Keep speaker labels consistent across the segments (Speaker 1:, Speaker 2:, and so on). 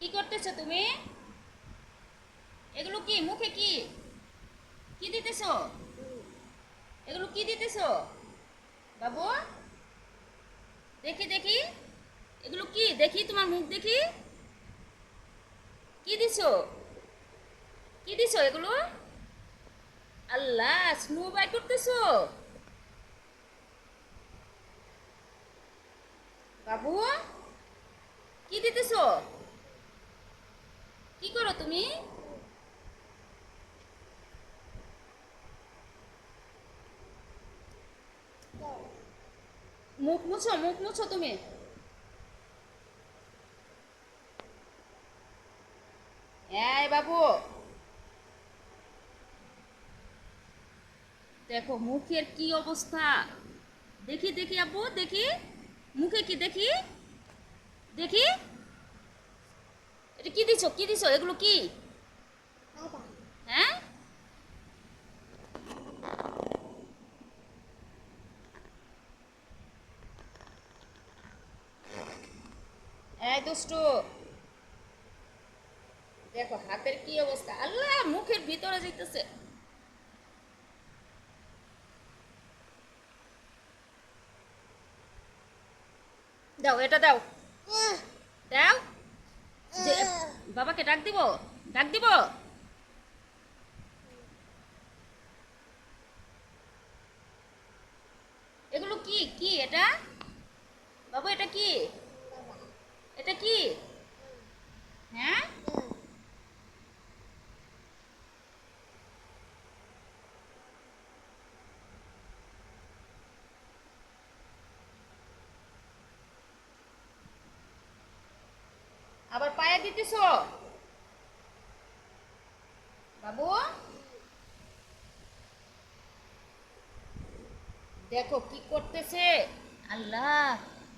Speaker 1: কি করতেছো তুমি? এগুলো কি? মুখে কি? কি দিতেছো? এগুলো কি দিতেছো? বাবু? দেখি দেখি। এগুলো কি? দেখি তোমার মুখ দেখি। কি দিছো? কি দিছো এগুলো? আল্লাহ, স্নো বাই করতেছো? বাবু? কি দিতেছো? কি করো তুমি? মুখ মুছো মুখ মুছো তুমি। এই বাবু। দেখো, মুখের কি অবস্থা? দেখি দেখি আব্বু, দেখি। মুখে কি দেখি? দেখি। এটা কি দিছো? কি দিছো? এগুলো কি? হ্যাঁ? এই দুষ্টু। দেখো হাতের কি অবস্থা? আল্লাহ মুখের ভিতরে যাইতেছে। দাও এটা দাও। দাও। বাবাকে ডাক দিব ডাক দিব। এগুলো কি কি এটা? বাবু, এটা কি? এটা কি? হ্যাঁ? আবার দিতেছ? বাবু? দেখো কি করতেছে। আল্লাহ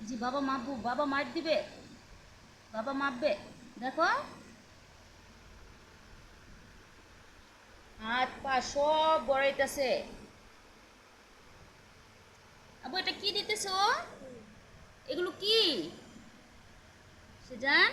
Speaker 1: যে বাবা মাপবু বাবা মার দিবে। বাবা মাপবে দেখো। হাত পা সব বড়াইতেছে। আবু এটা কি দিতেছ এগুলো কি? সেজান